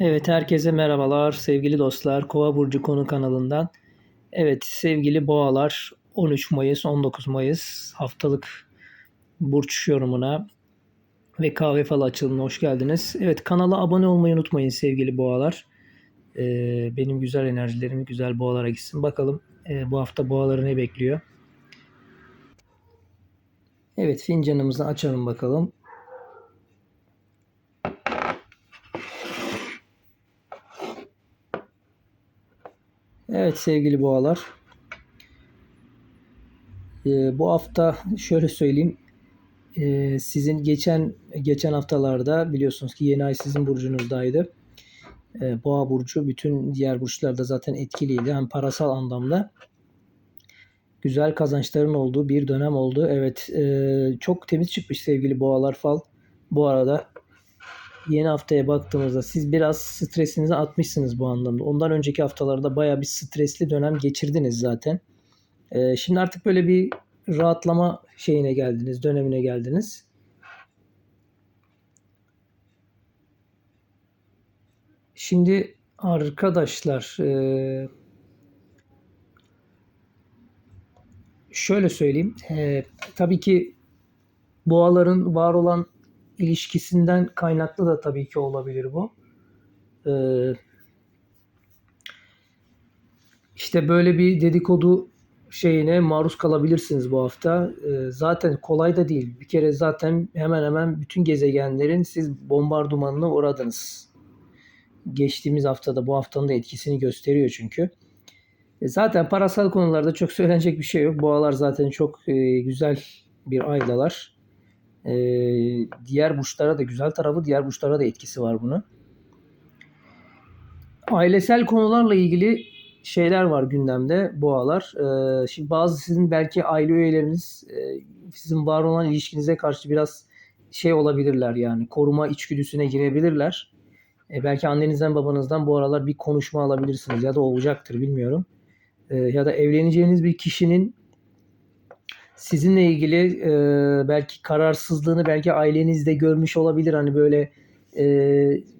Evet, herkese merhabalar sevgili dostlar. Kova Burcu Konu kanalından. Evet sevgili boğalar 13 Mayıs 19 Mayıs haftalık burç yorumuna ve kahve falı açılımına hoş geldiniz. Evet kanala abone olmayı unutmayın sevgili boğalar. Ee, benim güzel enerjilerim güzel boğalara gitsin. Bakalım e, bu hafta boğaları ne bekliyor. Evet fincanımızı açalım bakalım. Evet sevgili boğalar. Ee, bu hafta şöyle söyleyeyim. Ee, sizin geçen geçen haftalarda biliyorsunuz ki yeni ay sizin burcunuzdaydı. Ee, Boğa burcu bütün diğer burçlarda zaten etkiliydi. Hem parasal anlamda güzel kazançların olduğu bir dönem oldu. Evet, e, çok temiz çıkmış sevgili boğalar fal. Bu arada yeni haftaya baktığımızda siz biraz stresinizi atmışsınız bu anlamda. Ondan önceki haftalarda baya bir stresli dönem geçirdiniz zaten. Ee, şimdi artık böyle bir rahatlama şeyine geldiniz, dönemine geldiniz. Şimdi arkadaşlar e, şöyle söyleyeyim. E, tabii ki boğaların var olan ilişkisinden kaynaklı da tabii ki olabilir bu. Ee, işte böyle bir dedikodu şeyine maruz kalabilirsiniz bu hafta. Ee, zaten kolay da değil. Bir kere zaten hemen hemen bütün gezegenlerin siz bombardımanına uğradınız. Geçtiğimiz haftada bu haftanın da etkisini gösteriyor çünkü. E, zaten parasal konularda çok söylenecek bir şey yok. Boğalar zaten çok e, güzel bir aydalar. E, diğer burçlara da güzel tarafı diğer burçlara da etkisi var bunun. Ailesel konularla ilgili şeyler var gündemde boğalar. E, şimdi bazı sizin belki aile üyeleriniz e, sizin var olan ilişkinize karşı biraz şey olabilirler yani koruma içgüdüsüne girebilirler. E, belki annenizden babanızdan bu aralar bir konuşma alabilirsiniz ya da olacaktır bilmiyorum. E, ya da evleneceğiniz bir kişinin sizinle ilgili e, belki kararsızlığını belki ailenizde görmüş olabilir. Hani böyle e,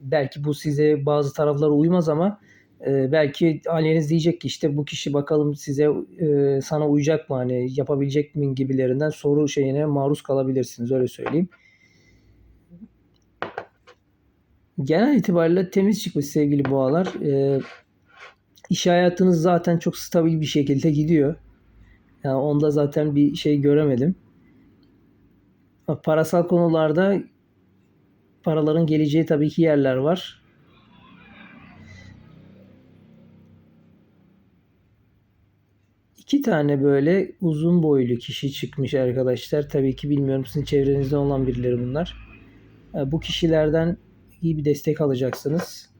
belki bu size bazı taraflara uymaz ama e, belki aileniz diyecek ki işte bu kişi bakalım size e, sana uyacak mı hani yapabilecek mi gibilerinden soru şeyine maruz kalabilirsiniz öyle söyleyeyim. Genel itibariyle temiz çıkmış sevgili boğalar. E, iş hayatınız zaten çok stabil bir şekilde gidiyor. Yani onda zaten bir şey göremedim. Parasal konularda paraların geleceği tabii ki yerler var. İki tane böyle uzun boylu kişi çıkmış arkadaşlar. Tabii ki bilmiyorum sizin çevrenizde olan birileri bunlar. Bu kişilerden iyi bir destek alacaksınız.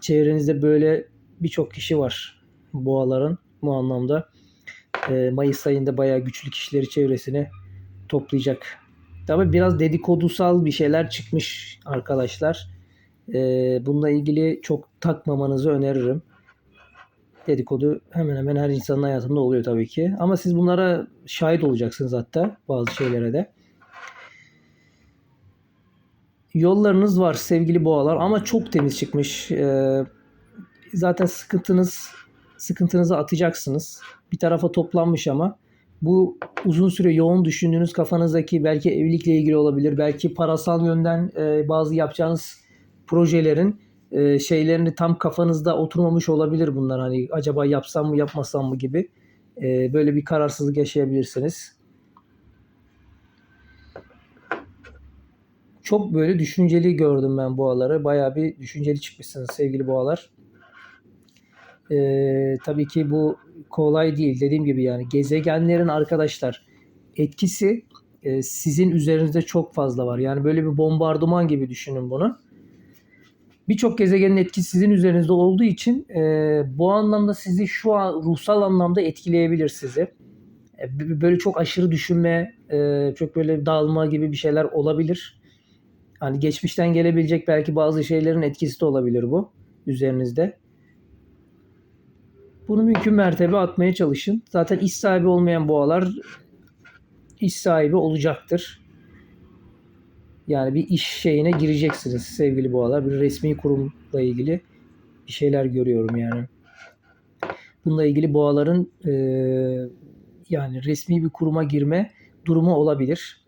Çevrenizde böyle birçok kişi var boğaların bu anlamda e, Mayıs ayında bayağı güçlü kişileri çevresine toplayacak. Tabii biraz dedikodusal bir şeyler çıkmış arkadaşlar. E, bununla ilgili çok takmamanızı öneririm. Dedikodu hemen hemen her insanın hayatında oluyor tabii ki. Ama siz bunlara şahit olacaksınız hatta bazı şeylere de. Yollarınız var sevgili boğalar ama çok temiz çıkmış. Ee, zaten sıkıntınız sıkıntınızı atacaksınız. Bir tarafa toplanmış ama bu uzun süre yoğun düşündüğünüz kafanızdaki belki evlilikle ilgili olabilir, belki parasal yönden e, bazı yapacağınız projelerin e, şeylerini tam kafanızda oturmamış olabilir bunlar. Hani acaba yapsam mı yapmasam mı gibi e, böyle bir kararsızlık yaşayabilirsiniz. Çok böyle düşünceli gördüm ben boğaları. Bayağı bir düşünceli çıkmışsınız sevgili boğalar. Ee, tabii ki bu kolay değil. Dediğim gibi yani gezegenlerin arkadaşlar etkisi e, sizin üzerinizde çok fazla var. Yani böyle bir bombardıman gibi düşünün bunu. Birçok gezegenin etkisi sizin üzerinizde olduğu için e, bu anlamda sizi şu an ruhsal anlamda etkileyebilir sizi. E, böyle çok aşırı düşünme, e, çok böyle dağılma gibi bir şeyler olabilir. Hani geçmişten gelebilecek belki bazı şeylerin etkisi de olabilir bu üzerinizde. Bunu mümkün mertebe atmaya çalışın. Zaten iş sahibi olmayan boğalar iş sahibi olacaktır. Yani bir iş şeyine gireceksiniz sevgili boğalar. Bir resmi kurumla ilgili bir şeyler görüyorum yani. Bununla ilgili boğaların e, yani resmi bir kuruma girme durumu olabilir.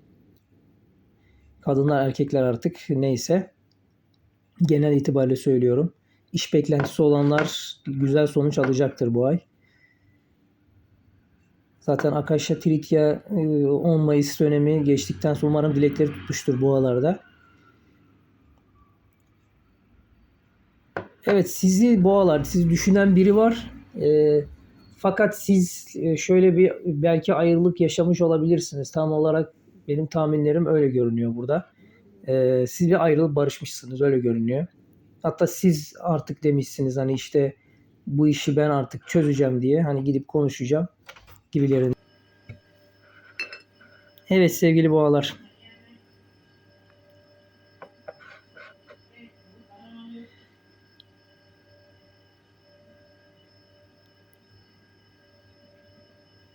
Kadınlar erkekler artık neyse. Genel itibariyle söylüyorum. İş beklentisi olanlar güzel sonuç alacaktır bu ay. Zaten Akasha Tritya e, 10 Mayıs dönemi geçtikten sonra umarım dilekleri tutmuştur boğalarda. Evet sizi boğalar, sizi düşünen biri var. E, fakat siz e, şöyle bir belki ayrılık yaşamış olabilirsiniz. Tam olarak benim tahminlerim öyle görünüyor burada. E, siz bir ayrılıp barışmışsınız öyle görünüyor. Hatta siz artık demişsiniz hani işte bu işi ben artık çözeceğim diye hani gidip konuşacağım gibilerin. Evet sevgili boğalar.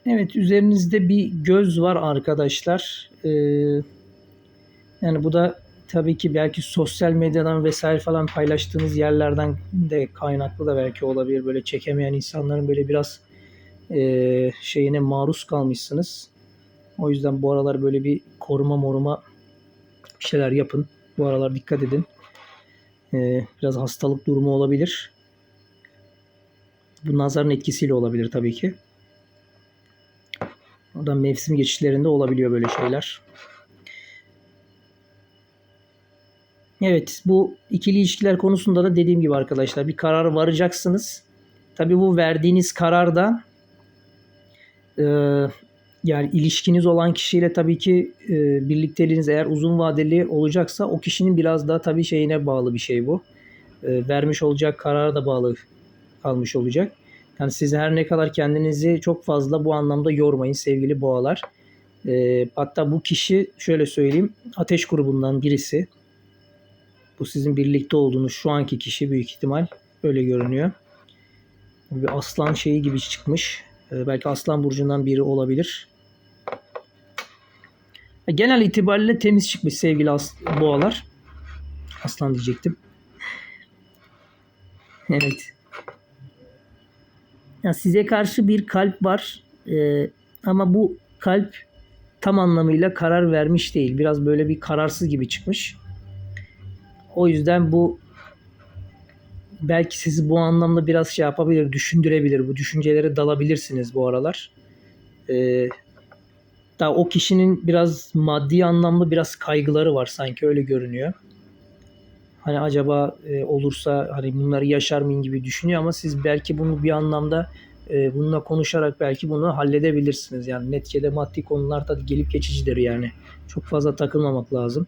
Evet üzerinizde bir göz var arkadaşlar. Ee, yani bu da tabii ki belki sosyal medyadan vesaire falan paylaştığınız yerlerden de kaynaklı da belki olabilir. Böyle çekemeyen insanların böyle biraz e, şeyine maruz kalmışsınız. O yüzden bu aralar böyle bir koruma moruma bir şeyler yapın. Bu aralar dikkat edin. E, biraz hastalık durumu olabilir. Bu nazarın etkisiyle olabilir tabii ki. Oradan mevsim geçişlerinde olabiliyor böyle şeyler. Evet bu ikili ilişkiler konusunda da dediğim gibi arkadaşlar bir karar varacaksınız. Tabii bu verdiğiniz kararda e, yani ilişkiniz olan kişiyle tabii ki e, birlikteliğiniz eğer uzun vadeli olacaksa o kişinin biraz daha tabii şeyine bağlı bir şey bu. E, vermiş olacak karara da bağlı kalmış olacak. Yani siz her ne kadar kendinizi çok fazla bu anlamda yormayın sevgili boğalar. E, hatta bu kişi şöyle söyleyeyim ateş grubundan birisi. Bu sizin birlikte olduğunuz şu anki kişi büyük ihtimal öyle görünüyor. Bir aslan şeyi gibi çıkmış. E, belki aslan burcundan biri olabilir. Genel itibariyle temiz çıkmış sevgili as- boğalar. Aslan diyecektim. Evet. Ya size karşı bir kalp var. Ee, ama bu kalp tam anlamıyla karar vermiş değil. Biraz böyle bir kararsız gibi çıkmış. O yüzden bu belki sizi bu anlamda biraz şey yapabilir, düşündürebilir. Bu düşüncelere dalabilirsiniz bu aralar. Ee, daha o kişinin biraz maddi anlamda biraz kaygıları var sanki öyle görünüyor. Hani acaba e, olursa hani bunları yaşar mıyım gibi düşünüyor ama siz belki bunu bir anlamda e, bununla konuşarak belki bunu halledebilirsiniz. Yani neticede maddi konular da gelip geçicidir yani. Çok fazla takılmamak lazım.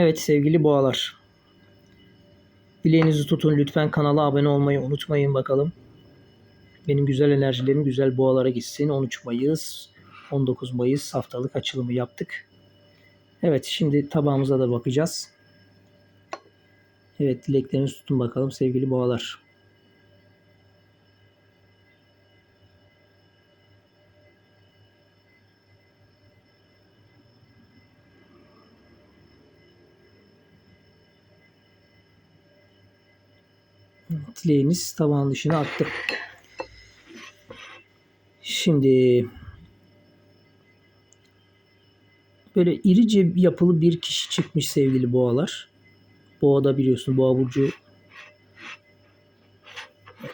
Evet sevgili boğalar. Dileğinizi tutun lütfen kanala abone olmayı unutmayın bakalım. Benim güzel enerjilerim güzel boğalara gitsin. 13 Mayıs, 19 Mayıs haftalık açılımı yaptık. Evet şimdi tabağımıza da bakacağız. Evet dileklerinizi tutun bakalım sevgili boğalar. Dileğiniz tabağın dışına attı. Şimdi böyle irice yapılı bir kişi çıkmış sevgili boğalar. Boğada biliyorsun boğa burcu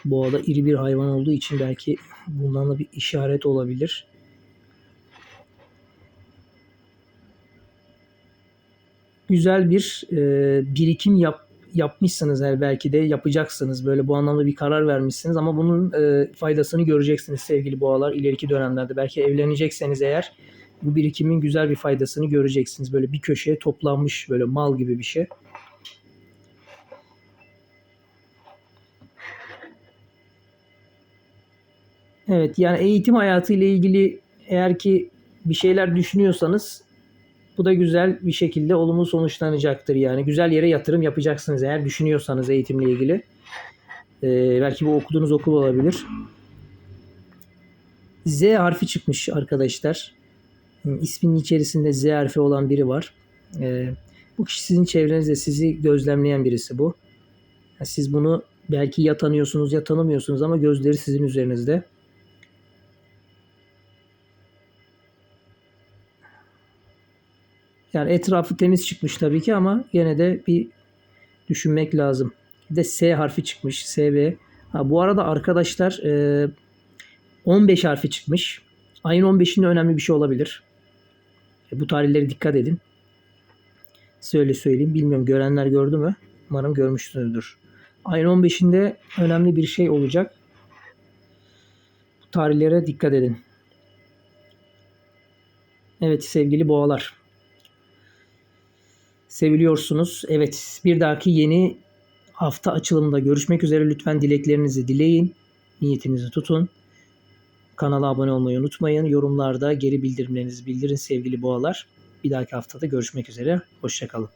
boğada iri bir hayvan olduğu için belki bundan da bir işaret olabilir. Güzel bir e, birikim yap, yapmışsınız her belki de yapacaksınız. Böyle bu anlamda bir karar vermişsiniz ama bunun e, faydasını göreceksiniz sevgili boğalar ileriki dönemlerde. Belki evlenecekseniz eğer bu birikimin güzel bir faydasını göreceksiniz. Böyle bir köşeye toplanmış böyle mal gibi bir şey. Evet yani eğitim hayatı ile ilgili eğer ki bir şeyler düşünüyorsanız bu da güzel bir şekilde olumlu sonuçlanacaktır yani. Güzel yere yatırım yapacaksınız eğer düşünüyorsanız eğitimle ilgili. Ee, belki bu okuduğunuz okul olabilir. Z harfi çıkmış arkadaşlar. İsminin içerisinde Z harfi olan biri var. Ee, bu kişi sizin çevrenizde sizi gözlemleyen birisi bu. Yani siz bunu belki ya tanıyorsunuz ya tanımıyorsunuz ama gözleri sizin üzerinizde. Yani etrafı temiz çıkmış tabii ki ama yine de bir düşünmek lazım. Bir de S harfi çıkmış. SV. Ha, bu arada arkadaşlar e, 15 harfi çıkmış. Ayın 15'inde önemli bir şey olabilir. E, bu tarihlere dikkat edin. Size öyle söyleyeyim. Bilmiyorum görenler gördü mü? Umarım görmüşsünüzdür. Ayın 15'inde önemli bir şey olacak. Bu tarihlere dikkat edin. Evet sevgili boğalar. Seviliyorsunuz. Evet bir dahaki yeni hafta açılımında görüşmek üzere. Lütfen dileklerinizi dileyin. Niyetinizi tutun. Kanala abone olmayı unutmayın. Yorumlarda geri bildirimlerinizi bildirin sevgili boğalar. Bir dahaki haftada görüşmek üzere. Hoşçakalın.